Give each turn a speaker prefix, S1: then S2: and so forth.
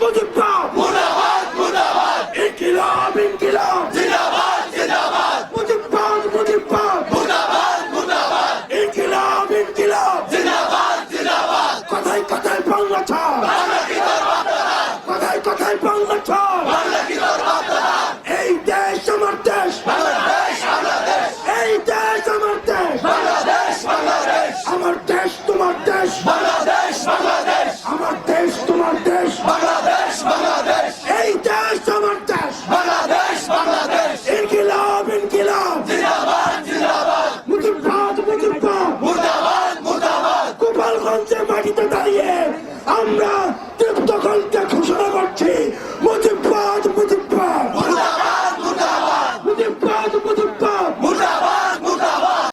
S1: মুজিববাদ মুর্দাবাদ মুর্দাবাদ। ইনকিলাব ইনকিলাব। জিন্দাবাদ জিন্দাবাদ। মুজিববাদ মুজিববাদ মুর্দাবাদ মুর্দাবাদ। ইনকিলাব ইনকিলাব। জিন্দাবাদ জিন্দাবাদ। কথায় কথায় বাংলা ছাড়। বাংলা কি তোর বাংলা কথায় কথায় বাংলা ছাড়। বাংলা কি তোর গোপালগঞ্জের মাটিতে দাঁড়িয়ে। আমরা